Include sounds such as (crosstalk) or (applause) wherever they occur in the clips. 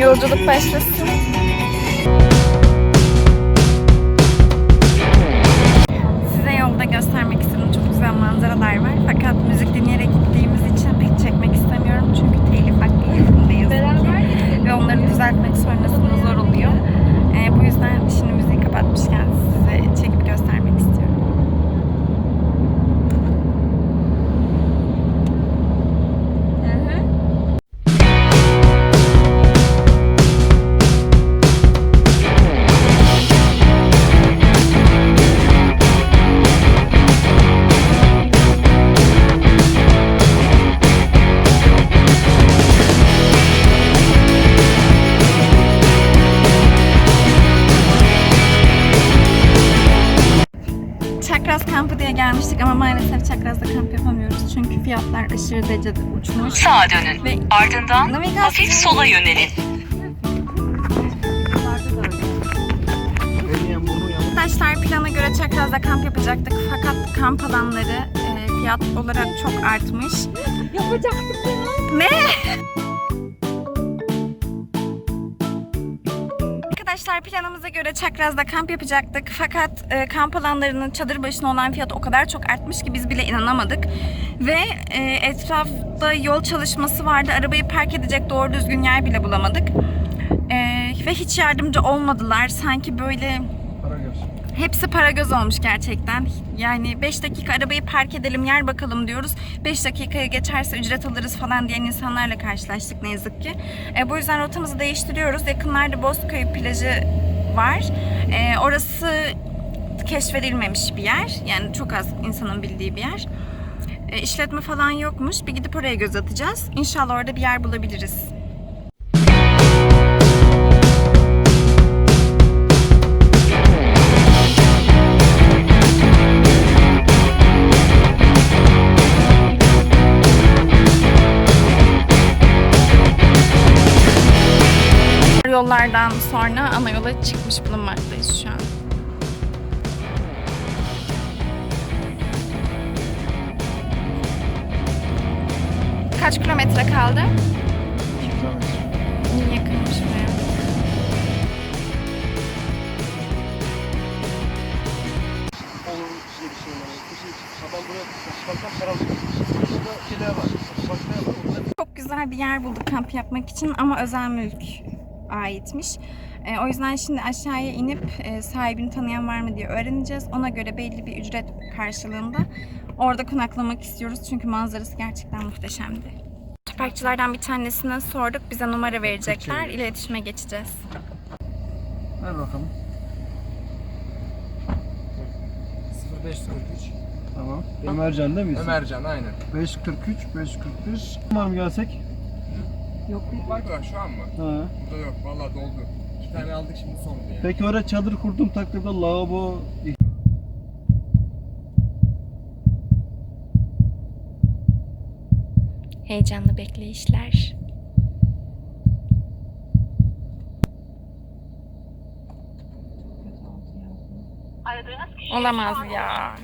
Yolculuk başlasın. Size yolda göstermek istediğim çok güzel manzaralar var. Fakat müzik dinleyerek gittiğimiz için pek çekmek istemiyorum. Çünkü telif hakkı yakındayız. Ve onları düzeltmek sonrasında zor oluyor. Ee, bu yüzden şimdi müziği kapatmışken maalesef Çakraz'da kamp yapamıyoruz. Çünkü fiyatlar aşırı derecede uçmuş. Sağa dönün. Ve Ardından Navigasyon- hafif sola yönelin. Arkadaşlar plana göre Çakraz'da kamp yapacaktık fakat kamp alanları e, fiyat olarak çok artmış. Yapacaktık ya. Ne? Arkadaşlar planımıza göre Çakraz'da kamp yapacaktık fakat e, kamp alanlarının çadır başına olan fiyatı o kadar çok artmış ki biz bile inanamadık. Ve e, etrafta yol çalışması vardı. Arabayı park edecek doğru düzgün yer bile bulamadık. E, ve hiç yardımcı olmadılar. Sanki böyle Hepsi para göz olmuş gerçekten. Yani 5 dakika arabayı park edelim yer bakalım diyoruz. 5 dakikaya geçerse ücret alırız falan diyen insanlarla karşılaştık ne yazık ki. E, bu yüzden rotamızı değiştiriyoruz. Yakınlarda Bozköy plajı var. E, orası keşfedilmemiş bir yer. Yani çok az insanın bildiği bir yer. E, işletme falan yokmuş. Bir gidip oraya göz atacağız. İnşallah orada bir yer bulabiliriz. Yollardan sonra ana yola çıkmış bulunmaktayız şu an. Kaç kilometre kaldı? Yakınmış buraya. olur Çok güzel bir yer bulduk kamp yapmak için ama özel mülk aitmiş. E, o yüzden şimdi aşağıya inip e, sahibini tanıyan var mı diye öğreneceğiz. Ona göre belli bir ücret karşılığında orada konaklamak istiyoruz. Çünkü manzarası gerçekten muhteşemdi. Otoparkçılardan bir tanesine sorduk. Bize numara verecekler. İletişime geçeceğiz. Ver bakalım. 0543 Tamam. Ömercan değil mi? isim? Ömercan aynen. 543, 541. Var mı gelsek? Var mı şu an mı? Ha. Burada yok vallahi doldu. İki tane aldık şimdi son diye. Peki oraya çadır kurduğum takdirde lavabo Heyecanlı bekleyişler. Olamaz ya.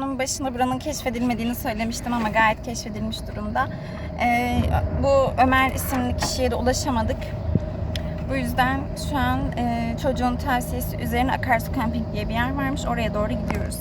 Bunun başında buranın keşfedilmediğini söylemiştim ama gayet keşfedilmiş durumda. Ee, bu Ömer isimli kişiye de ulaşamadık. Bu yüzden şu an e, çocuğun tavsiyesi üzerine Akarsu Camping diye bir yer varmış. Oraya doğru gidiyoruz.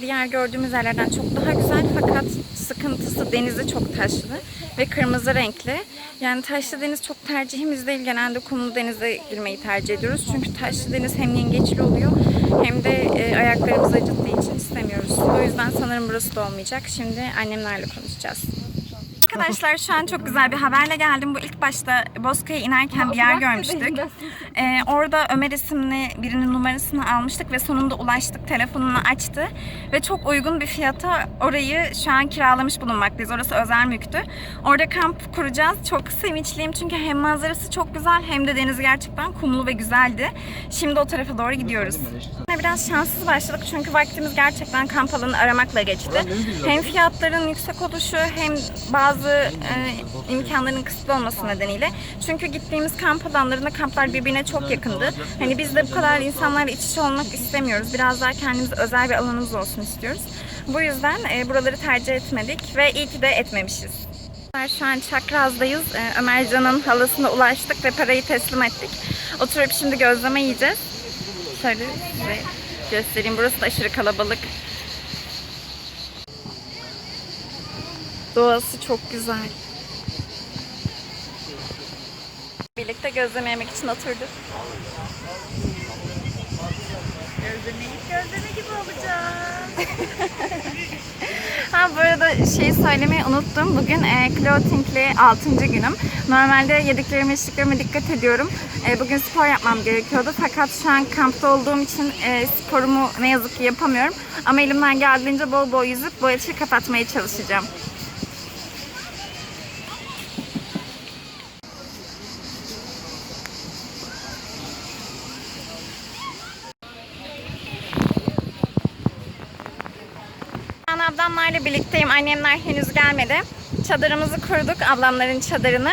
Diğer gördüğümüz yerlerden çok daha güzel fakat sıkıntısı denizi çok taşlı ve kırmızı renkli. Yani taşlı deniz çok tercihimiz değil. Genelde kumlu denize girmeyi tercih ediyoruz. Çünkü taşlı deniz hem yengeçli oluyor hem de e, ayaklarımız acıttığı için istemiyoruz. O yüzden sanırım burası da olmayacak. Şimdi annemlerle konuşacağız. Arkadaşlar şu an çok güzel bir haberle geldim. Bu ilk başta Bozkır'a inerken bir yer görmüştük. Ee, orada Ömer isimli birinin numarasını almıştık ve sonunda ulaştık. Telefonunu açtı ve çok uygun bir fiyata orayı şu an kiralamış bulunmaktayız. Orası özel mülktü. Orada kamp kuracağız. Çok sevinçliyim çünkü hem manzarası çok güzel hem de denizi gerçekten kumlu ve güzeldi. Şimdi o tarafa doğru gidiyoruz. Biraz şanssız başladık çünkü vaktimiz gerçekten kamp alanı aramakla geçti. Hem fiyatların yüksek oluşu hem bazı e, imkanların kısıtlı olması nedeniyle. Çünkü gittiğimiz kamp alanlarında kamplar birbirine çok yakındı. Hani biz de bu kadar insanlarla iç içe olmak istemiyoruz. Biraz daha kendimize özel bir alanımız olsun istiyoruz. Bu yüzden e, buraları tercih etmedik ve iyi ki de etmemişiz. Şu an Çakraz'dayız. Ee, Ömercan'ın halasına ulaştık ve parayı teslim ettik. Oturup şimdi gözleme yiyeceğiz. Şöyle size göstereyim. Burası da aşırı kalabalık. Doğası çok güzel. Birlikte gözleme yemek için oturduk. Gözleme yiyip gözleme gibi olacağız. (laughs) Ha bu arada şeyi söylemeyi unuttum. Bugün e, clothing'li 6. günüm. Normalde yediklerime içtiklerime dikkat ediyorum. E, bugün spor yapmam gerekiyordu. Fakat şu an kampta olduğum için e, sporumu ne yazık ki yapamıyorum. Ama elimden geldiğince bol bol yüzüp bu açığı kapatmaya çalışacağım. Ben ablamlarla birlikteyim. Annemler henüz gelmedi. Çadırımızı kurduk, ablamların çadırını.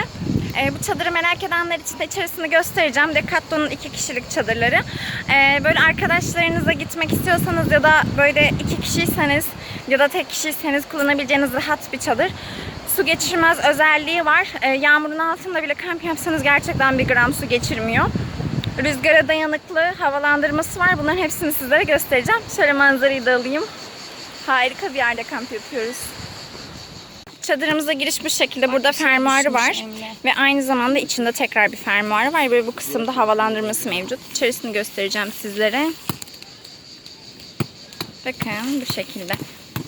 Ee, bu çadırı merak edenler için de içerisini göstereceğim. Decathlon'un iki kişilik çadırları. Ee, böyle arkadaşlarınızla gitmek istiyorsanız ya da böyle iki kişiyseniz ya da tek kişiyseniz kullanabileceğiniz rahat bir çadır. Su geçirmez özelliği var. Ee, yağmurun altında bile kamp yapsanız gerçekten bir gram su geçirmiyor. Rüzgara dayanıklı havalandırması var. Bunların hepsini sizlere göstereceğim. Şöyle manzarayı da alayım. Harika bir yerde kamp yapıyoruz. Çadırımıza giriş bu şekilde. Burada fermuarı var. Ve aynı zamanda içinde tekrar bir fermuarı var. Ve bu kısımda havalandırması mevcut. İçerisini göstereceğim sizlere. Bakın bu şekilde.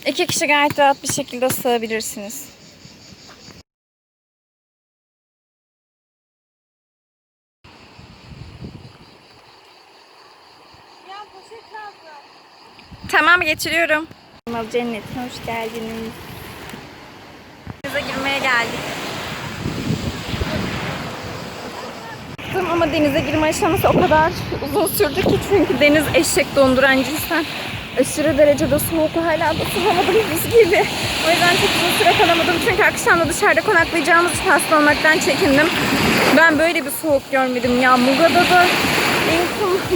İki kişi gayet rahat bir şekilde sığabilirsiniz. Tamam getiriyorum. Cennetine hoş geldiniz. Denize girmeye geldik. Baktım Ama denize girme aşaması o kadar uzun sürdü ki çünkü deniz eşek donduran cinsten. Aşırı derecede soğuk hala da sığamadım buz (laughs) gibi. O yüzden çok uzun süre kalamadım çünkü akşam da dışarıda konaklayacağımız için hasta olmaktan çekindim. Ben böyle bir soğuk görmedim ya. Muga'da da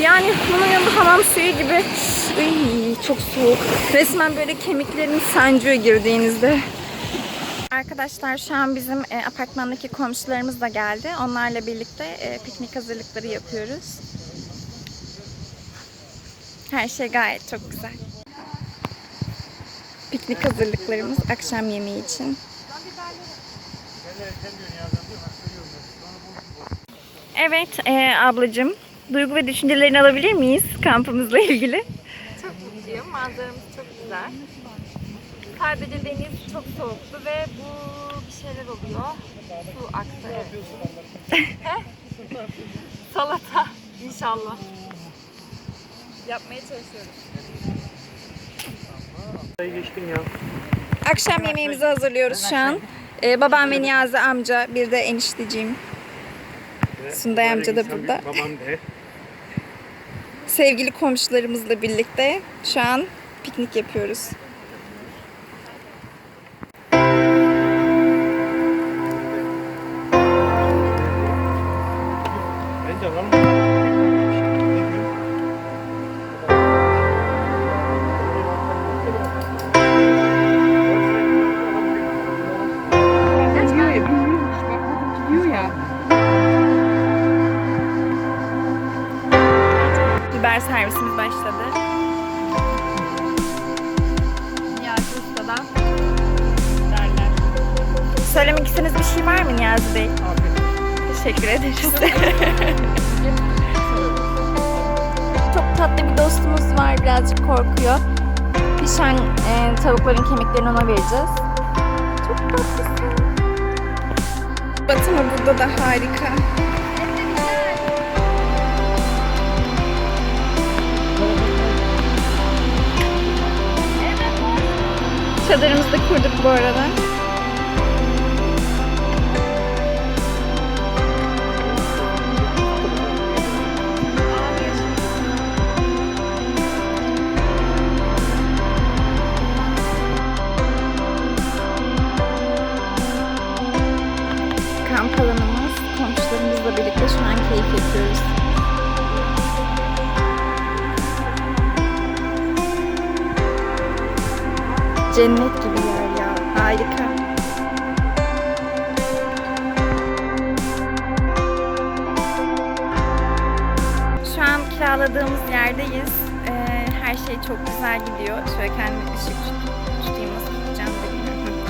yani bunun yanında hamam suyu gibi. Iy, çok soğuk. Resmen böyle kemiklerin sancıyor girdiğinizde. Arkadaşlar şu an bizim e, apartmandaki komşularımız da geldi. Onlarla birlikte e, piknik hazırlıkları yapıyoruz. Her şey gayet çok güzel. Piknik hazırlıklarımız akşam yemeği için. Evet e, ablacığım. Duygu ve düşüncelerini alabilir miyiz kampımızla ilgili? Mutluyum. Manzaramız çok güzel. Sadece deniz çok soğuktu ve bu bir şeyler oluyor. Su aktı evet. Heh. (laughs) Salata inşallah. Yapmaya çalışıyoruz. geçtim ya. Akşam yemeğimizi hazırlıyoruz şu an. Ee, babam ve Niyazi amca, bir de enişteciğim. Sunday amca da burada. Babam de. Sevgili komşularımızla birlikte şu an piknik yapıyoruz. haber servisimiz başladı. Niyazi Usta'dan derler. Söylemek istediğiniz bir şey var mı Niyazi Bey? Teşekkür ederiz. Çok tatlı bir dostumuz var, birazcık korkuyor. Pişen e, tavukların kemiklerini ona vereceğiz. Çok tatlısın. Batı mı burada da harika. Çadırımızı da kurduk bu arada.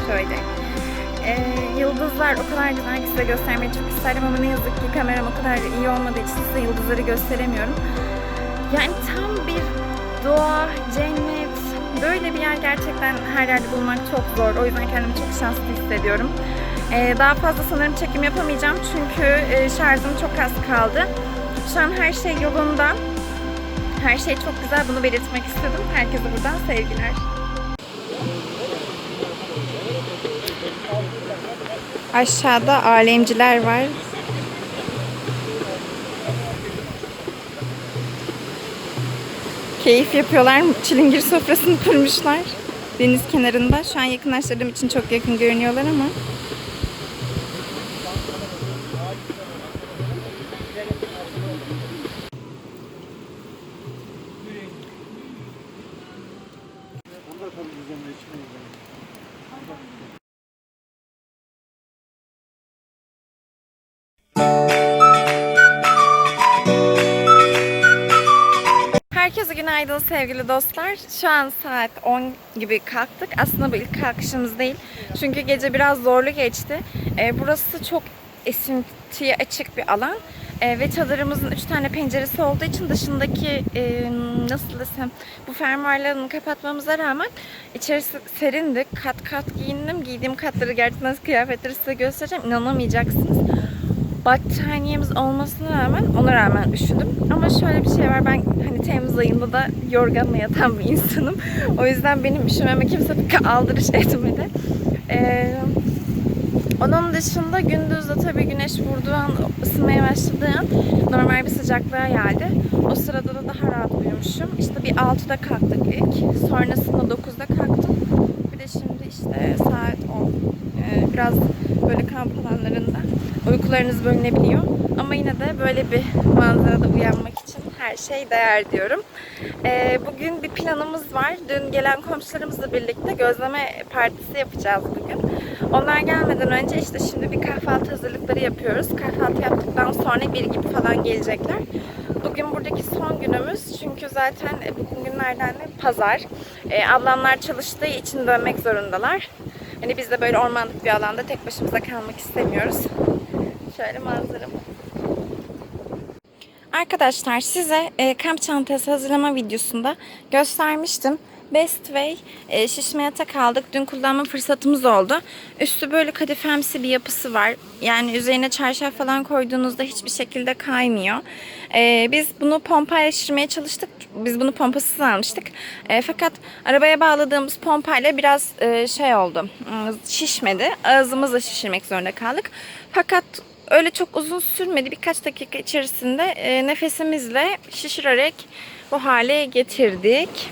Şöyle. Ee, yıldızlar o kadar güzel ki size göstermeyi çok isterdim ama ne yazık ki kameram o kadar iyi olmadığı için size yıldızları gösteremiyorum. Yani tam bir doğa, cennet, böyle bir yer gerçekten her yerde bulmak çok zor. O yüzden kendimi çok şanslı hissediyorum. Ee, daha fazla sanırım çekim yapamayacağım çünkü e, şarjım çok az kaldı. Şu an her şey yolunda. Her şey çok güzel. Bunu belirtmek istedim. Herkese buradan sevgiler. Aşağıda alemciler var. Keyif yapıyorlar. Çilingir sofrasını kurmuşlar. Deniz kenarında. Şu an yakınlaştırdığım için çok yakın görünüyorlar ama. Günaydın sevgili dostlar. Şu an saat 10 gibi kalktık. Aslında bu ilk kalkışımız değil. Çünkü gece biraz zorlu geçti. Ee, burası çok esintiye açık bir alan. Ee, ve çadırımızın 3 tane penceresi olduğu için dışındaki e, nasıl desem bu fermuarlarını kapatmamıza rağmen içerisi serindi. Kat kat giyindim. Giydiğim katları gerçekten kıyafetleri size göstereceğim. İnanamayacaksınız battaniyemiz olmasına rağmen ona rağmen üşüdüm. Ama şöyle bir şey var ben hani Temmuz ayında da yorganla yatan bir insanım. O yüzden benim üşümeme kimse aldırış etmedi. Ee, onun dışında gündüz de tabii güneş vurduğu an, ısınmaya başladığı an normal bir sıcaklığa geldi. O sırada da daha rahat uyumuşum. İşte bir 6'da kalktık ilk. Sonrasında 9'da kalktım. Bir de şimdi işte saat 10. Ee, biraz böyle kamp alanlarında uykularınız bölünebiliyor. Ama yine de böyle bir manzarada uyanmak için her şey değer diyorum. Ee, bugün bir planımız var. Dün gelen komşularımızla birlikte gözleme partisi yapacağız bugün. Onlar gelmeden önce işte şimdi bir kahvaltı hazırlıkları yapıyoruz. Kahvaltı yaptıktan sonra bir gibi falan gelecekler. Bugün buradaki son günümüz çünkü zaten e, bugün günlerden de pazar. Ee, ablamlar çalıştığı için dönmek zorundalar. Hani biz de böyle ormanlık bir alanda tek başımıza kalmak istemiyoruz. Şöyle manzaramı. Arkadaşlar size e, kamp çantası hazırlama videosunda göstermiştim. Best Way e, şişme yatak aldık. Dün kullanma fırsatımız oldu. Üstü böyle kadifemsi bir yapısı var. Yani üzerine çarşaf falan koyduğunuzda hiçbir şekilde kaymıyor. E, biz bunu pompayla şişirmeye çalıştık. Biz bunu pompasız almıştık. E, fakat arabaya bağladığımız pompayla biraz e, şey oldu. ım, Şişmedi. Ağzımızla şişirmek zorunda kaldık. Fakat öyle çok uzun sürmedi. Birkaç dakika içerisinde e, nefesimizle şişirerek bu hale getirdik.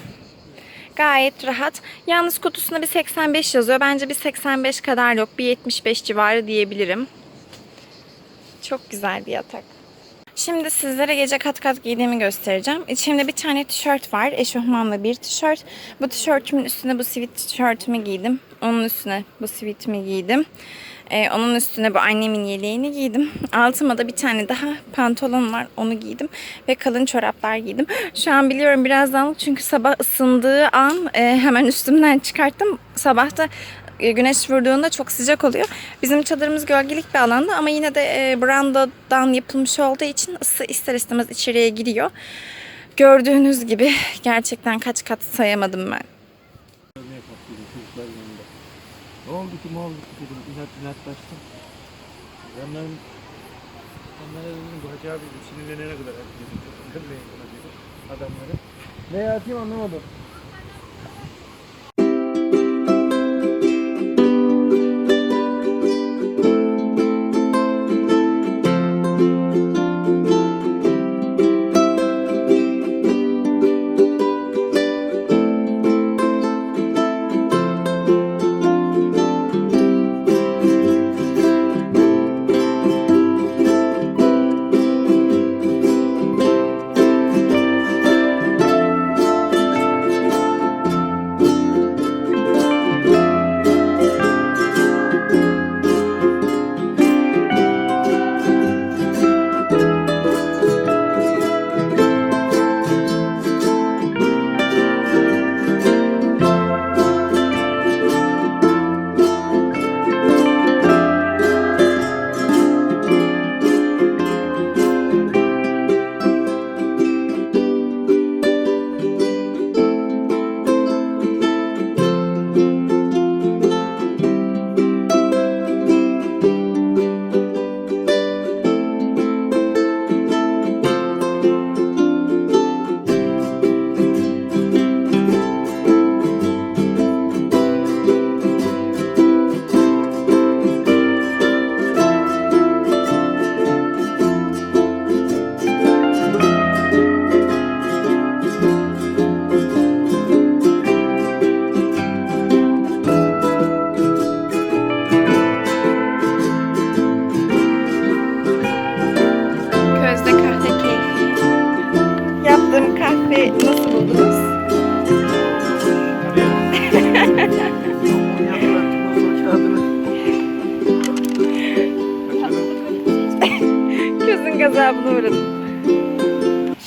Gayet rahat. Yalnız kutusunda bir 85 yazıyor. Bence bir 85 kadar yok. Bir 75 civarı diyebilirim. Çok güzel bir yatak. Şimdi sizlere gece kat kat giydiğimi göstereceğim. İçimde bir tane tişört var. Eşofmanlı bir tişört. Bu tişörtümün üstüne bu sivit tişörtümü giydim. Onun üstüne bu sivitimi giydim. Ee, onun üstüne bu annemin yeleğini giydim. Altıma da bir tane daha pantolon var. Onu giydim. Ve kalın çoraplar giydim. Şu an biliyorum birazdan çünkü sabah ısındığı an e, hemen üstümden çıkarttım. Sabah da e, güneş vurduğunda çok sıcak oluyor. Bizim çadırımız gölgelik bir alanda ama yine de e, brandadan yapılmış olduğu için ısı ister istemez içeriye giriyor. Gördüğünüz gibi gerçekten kaç kat sayamadım ben. Ne oldu ki ne oldu ki inat inatlaştım. Hemen hemen dedim bu Hacı abi sinirlenene kadar (laughs) dedim adamları. Ne yapayım anlamadım.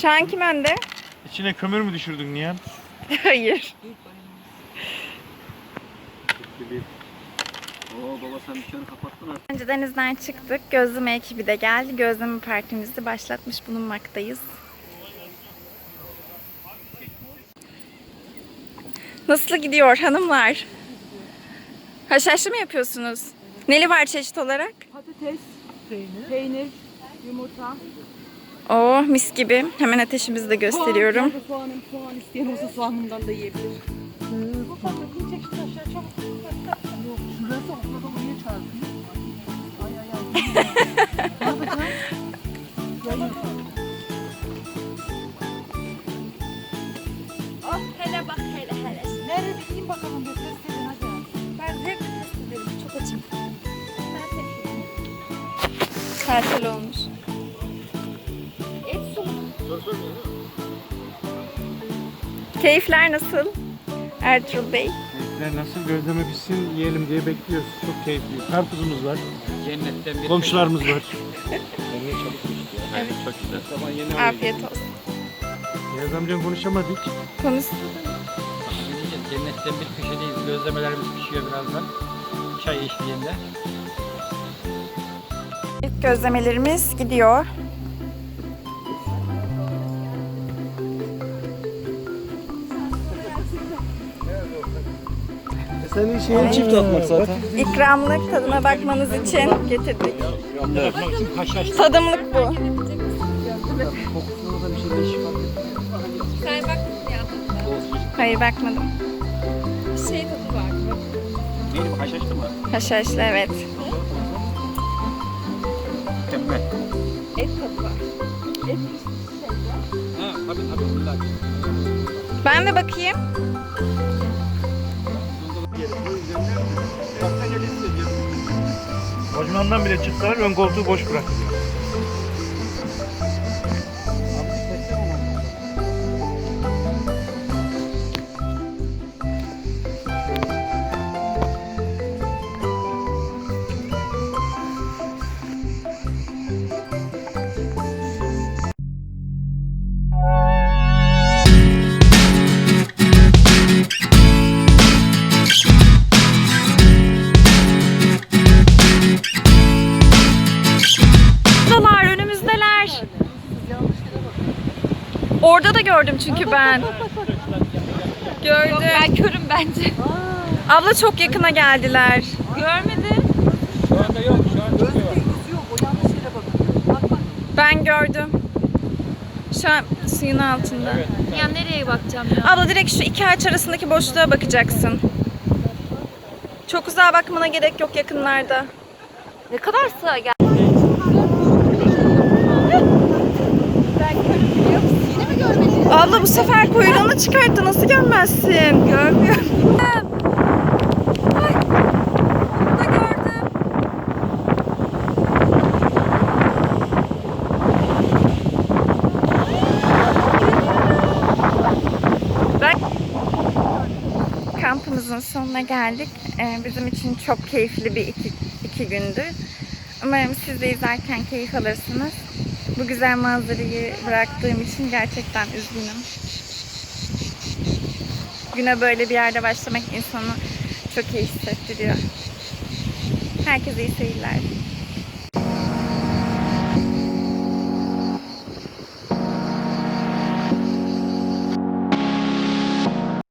Şu an kim önde? İçine kömür mü düşürdün Nihan? (laughs) Hayır. Oo baba sen dükkanı kapattın artık. Önce denizden çıktık. Gözleme ekibi de geldi. Gözleme partimizi başlatmış bulunmaktayız. Nasıl gidiyor hanımlar? Haşhaşlı mı yapıyorsunuz? Neli var çeşit olarak? Patates, peynir, yumurta. Oo mis gibi. Hemen ateşimizi de gösteriyorum. Soğan, soğanım, soğan isteyen olsa da yiyebilir. Hele bak hele hele. Nerede bileyim bakalım bir test edin hadi. Ben zevkle test ederim. Çok açım. Tatil olmuş. Keyifler nasıl? Ertuğrul Bey. nasıl gözleme pişsin yiyelim diye bekliyoruz. Çok keyifli. Karpuzumuz var. Cennetten bir Komşularımız var. Evet. Çok güzel. Zaman yeni Afiyet olsun. Yaz amcam konuşamadık. Konuş. Cennetten bir köşedeyiz. Gözlemelerimiz pişiyor birazdan. Çay eşliğinde. İlk gözlemelerimiz gidiyor. Senin şeyin çift atmak zaten. İkramlık tadına bakmanız için getirdik. Tadımlık bu. Kokusunda da bir şey değişik var. Hayır bakmadım. Benim haşhaşlı mı? Haşhaşlı evet. Mükemmel. Ha, tabii tabii. Ben de bakayım. Lojmandan bile çıksalar ön koltuğu boş bırakıyor. gördüm çünkü ben. Gördüm. Ben körüm bence. Abla çok yakına geldiler. Görmedim. Şu anda yok. Şu anda yok. Gözü yok. O yanlış yere bakıyor. Bak bak. Ben gördüm. Şu an suyun altında. Ya nereye bakacağım ya? Abla direkt şu iki ağaç arasındaki boşluğa bakacaksın. Çok uzağa bakmana gerek yok yakınlarda. Ne kadar sığ gel. Abla bu sefer kuyruğunu çıkarttı. Nasıl görmezsin? Görmüyorum. Kampımızın sonuna geldik. Ee, bizim için çok keyifli bir iki, iki gündü. Umarım siz de izlerken keyif alırsınız. Bu güzel manzarayı bıraktığım için gerçekten üzgünüm. Güne böyle bir yerde başlamak insanı çok iyi hissettiriyor. Herkese iyi seyirler.